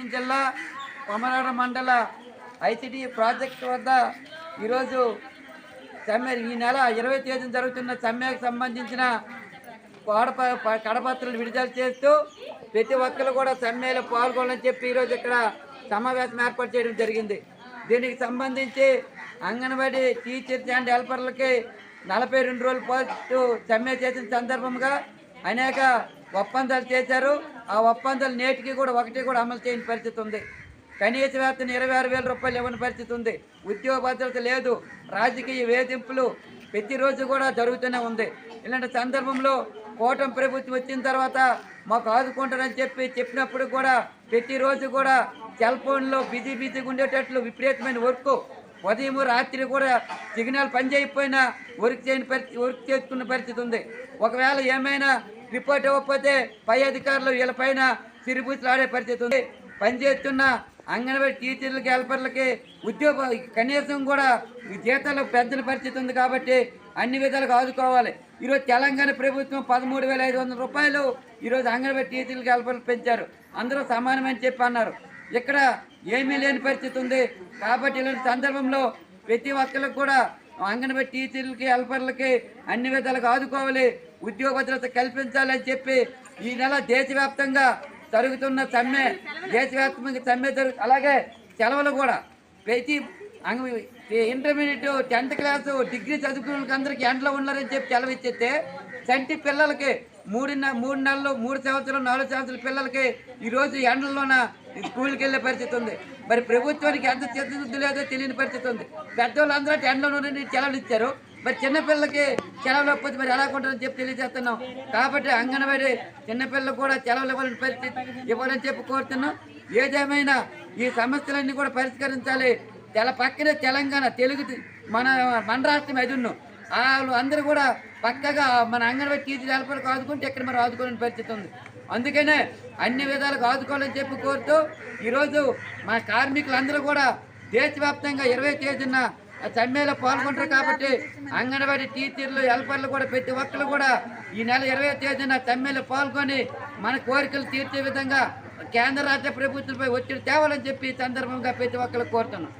మన్యం జిల్లా కొమరాడ మండల ICD project వద్ద ఈరోజు సమ్మె ఈ నెల ఇరవై తేదీన జరుగుతున్న సమ్మెకు సంబంధించిన కోడప ప- విడుదల చేస్తూ ప్రతి ఒక్కరు కూడా సమ్మెలో పాల్గొనని చెప్పి ఈరోజు ఇక్కడ సమావేశం ఏర్పాటు చేయడం జరిగింది. దీనికి సంబంధించి అంగన్వాడీ టీచర్స్ అండ్ హెల్పర్లకి నలభై రెండు రోజుల పాటు సమ్మె చేసిన సందర్భంగా అనేక ఒప్పందాలు చేశారు. ఆ ఒప్పందాలు నేటికి కూడా ఒకటి కూడా అమలు చేయని పరిస్థితి ఉంది. కనీస వేతన ఇరవై ఆరు వేల రూపాయలు ఇవ్వని పరిస్థితి ఉంది. ఉద్యోగ భద్రత లేదు. రాజకీయ వేధింపులు ప్రతిరోజు కూడా జరుగుతూనే ఉంది. ఇలాంటి సందర్భంలో కూటమి ప్రభుత్వం వచ్చిన తర్వాత మాకు ఆదుకుంటారని చెప్పి చెప్పినప్పుడు కూడా ప్రతిరోజు కూడా సెల్ ఫోన్లో బిజీ బిజీగా ఉండేటట్లు విపరీతమైన వర్క్ ఉదయం రాత్రి కూడా సిగ్నల్ పనిచేయకపోయినా వర్క్ చేయని పరిస్థితి వర్క్ చేసుకున్న పరిస్థితి ఉంది. ఒకవేళ ఏమైనా రిపోర్ట్ ఇవ్వకపోతే పై అధికారులు వీళ్ళపైన సిరిపూసులు ఆడే పరిస్థితి ఉంది. పనిచేస్తున్న అంగన్వాడీ టీచర్లకి హెల్పర్లకి ఉద్యోగ కనీసం కూడా ఈ జీతాలు పెంచిన పరిస్థితి ఉంది కాబట్టి అన్ని విధాలుగా ఆదుకోవాలి. ఈరోజు తెలంగాణ ప్రభుత్వం పదమూడు వేల ఐదు వందల రూపాయలు ఈరోజు అంగన్వాడీ టీచర్లకి హెల్పర్లు పెంచారు. అందరూ సమానమని చెప్పి అన్నారు. ఇక్కడ ఏమీ లేని పరిస్థితి ఉంది. కాబట్టి ఇలాంటి సందర్భంలో ప్రతి ఒక్కరికి కూడా అంగన్వాడీ టీచర్లకి హెల్పర్లకి అన్ని విధాలుగా ఆదుకోవాలి. ఉద్యోగ భద్రత కల్పించాలని చెప్పి ఈ నెల దేశవ్యాప్తంగా జరుగుతున్న సమ్మె దేశవ్యాప్తంగా సమ్మె జరుగు అలాగే సెలవులు కూడా. ప్రతి అంగ ఇంటర్మీడియట్ టెన్త్ క్లాసు డిగ్రీ చదువుకున్న వాళ్ళకి అందరికీ ఎండలో ఉన్నారని చెప్పి సెలవు ఇచ్చేస్తే చంటి పిల్లలకి మూడు మూడు నెలలు మూడు సంవత్సరాలు నాలుగు సంవత్సరాల పిల్లలకి ఈరోజు ఎండల్లోన స్కూల్కి వెళ్ళే పరిస్థితి ఉంది. మరి ప్రభుత్వానికి ఎంత చిత్తశుద్ధి లేదో తెలియని పరిస్థితి ఉంది. పెద్దవాళ్ళందరూ ఎండలో నుండి సెలవులు ఇచ్చారు మరి చిన్నపిల్లలకి సెలవు లేకపోతే మరి ఎలా ఉంటుందని చెప్పి తెలియజేస్తున్నాం. కాబట్టి అంగన్వాడీ చిన్నపిల్లలు కూడా సెలవులు ఇవ్వాలని పరిస్థితి ఇవ్వాలని చెప్పి కోరుతున్నాం. ఏదేమైనా ఈ సమస్యలన్నీ కూడా పరిష్కరించాలి. తెల పక్కనే తెలంగాణ తెలుగు మన మన రాష్ట్రం ఎదున్నాం వాళ్ళు అందరూ కూడా పక్కగా మన అంగన్వాడీ టీచర్ హెల్పర్లకు ఆదుకుంటే ఇక్కడ మరి ఆదుకోలేని పరిస్థితి ఉంది. అందుకనే అన్ని విధాలుగా ఆదుకోవాలని చెప్పి కోరుతూ ఈరోజు మన కార్మికులందరూ కూడా దేశవ్యాప్తంగా ఇరవై తేదీన సమ్మెలో పాల్గొంటారు కాబట్టి అంగన్వాడీ టీచర్లు హెల్పర్లు కూడా ప్రతి ఒక్కరు కూడా ఈ నెల ఇరవై తేదీన సమ్మెలో పాల్గొని మన కోరికలు తీర్చే విధంగా కేంద్ర రాష్ట్ర ప్రభుత్వంపై ఒత్తిడి తేవాలని చెప్పి సందర్భంగా ప్రతి ఒక్కరు కోరుతున్నాం.